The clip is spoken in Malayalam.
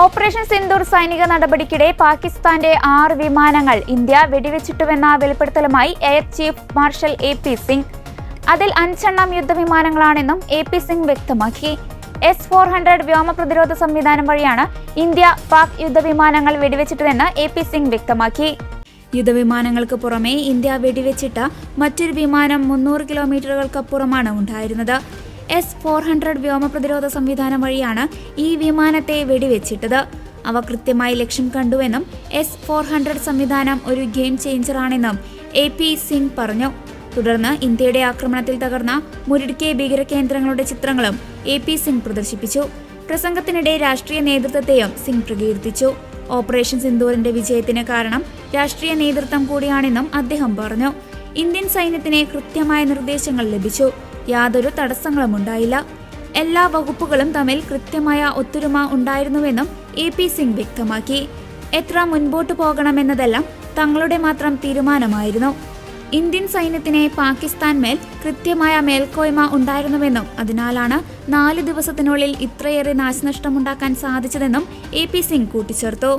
ഓപ്പറേഷൻ സിന്ദൂർ സൈനിക നടപടിക്കിടെ പാകിസ്ഥാന്റെ ആറ് വിമാനങ്ങൾ ഇന്ത്യ വെടിവെച്ചിട്ടുവെന്ന വെളിപ്പെടുത്തലുമായി air chief marshal A P Singh. അതിൽ അഞ്ചെണ്ണം യുദ്ധവിമാനങ്ങളാണെന്നും എ പി സിംഗ് വ്യക്തമാക്കി. എസ് ഫോർ ഹൺഡ്രഡ് വ്യോമ പ്രതിരോധ സംവിധാനം വഴിയാണ് ഇന്ത്യ പാക് യുദ്ധവിമാനങ്ങൾ വെടിവെച്ചിട്ടതെന്ന് എ പി സിംഗ് വ്യക്തമാക്കി. യുദ്ധവിമാനങ്ങൾക്ക് പുറമെ ഇന്ത്യ വെടിവെച്ചിട്ട മറ്റൊരു വിമാനം മുന്നൂറ് കിലോമീറ്ററുകൾക്കപ്പുറമാണ് ഉണ്ടായിരുന്നത്. എസ് ഫോർ ഹൺഡ്രഡ് വ്യോമ പ്രതിരോധ സംവിധാനം വഴിയാണ് ഈ വിമാനത്തെ വെടിവെച്ചിട്ടത്. അവ കൃത്യമായി ലക്ഷ്യം കണ്ടുവെന്നും എസ് ഫോർ ഹൺഡ്രഡ് സംവിധാനം ഒരു ഗെയിം ചേഞ്ചറാണെന്നും എ പി സിംഗ് പറഞ്ഞു. തുടർന്ന് ഇന്ത്യയുടെ ആക്രമണത്തിൽ തകർന്ന മുരിടുക്കെ ഭീകര കേന്ദ്രങ്ങളുടെ ചിത്രങ്ങളും എ പി സിംഗ് പ്രദർശിപ്പിച്ചു. പ്രസംഗത്തിനിടെ രാഷ്ട്രീയ നേതൃത്വത്തെയും സിംഗ് പ്രകീർത്തിച്ചു. ഓപ്പറേഷൻ സിന്ദൂറിന്റെ വിജയത്തിന് കാരണം രാഷ്ട്രീയ നേതൃത്വം കൂടിയാണെന്നും അദ്ദേഹം പറഞ്ഞു. ഇന്ത്യൻ സൈന്യത്തിന് കൃത്യമായ നിർദ്ദേശങ്ങൾ ലഭിച്ചു. യാതൊരു തടസ്സങ്ങളും ഉണ്ടായില്ല എല്ലാ വകുപ്പുകളും തമ്മിൽ കൃത്യമായ ഒത്തൊരുമ ഉണ്ടായിരുന്നുവെന്നും എ പി സിംഗ് വ്യക്തമാക്കി. എത്ര മുൻപോട്ടു പോകണമെന്നതെല്ലാം തങ്ങളുടെ മാത്രം തീരുമാനമായിരുന്നു. ഇന്ത്യൻ സൈന്യത്തിന് പാകിസ്ഥാൻ മേൽ കൃത്യമായ മേൽക്കോയ്മ ഉണ്ടായിരുന്നുവെന്നും അതിനാലാണ് നാല് ദിവസത്തിനുള്ളിൽ ഇത്രയേറെ നാശനഷ്ടമുണ്ടാക്കാൻ സാധിച്ചതെന്നും എ പി സിംഗ് കൂട്ടിച്ചേർത്തു.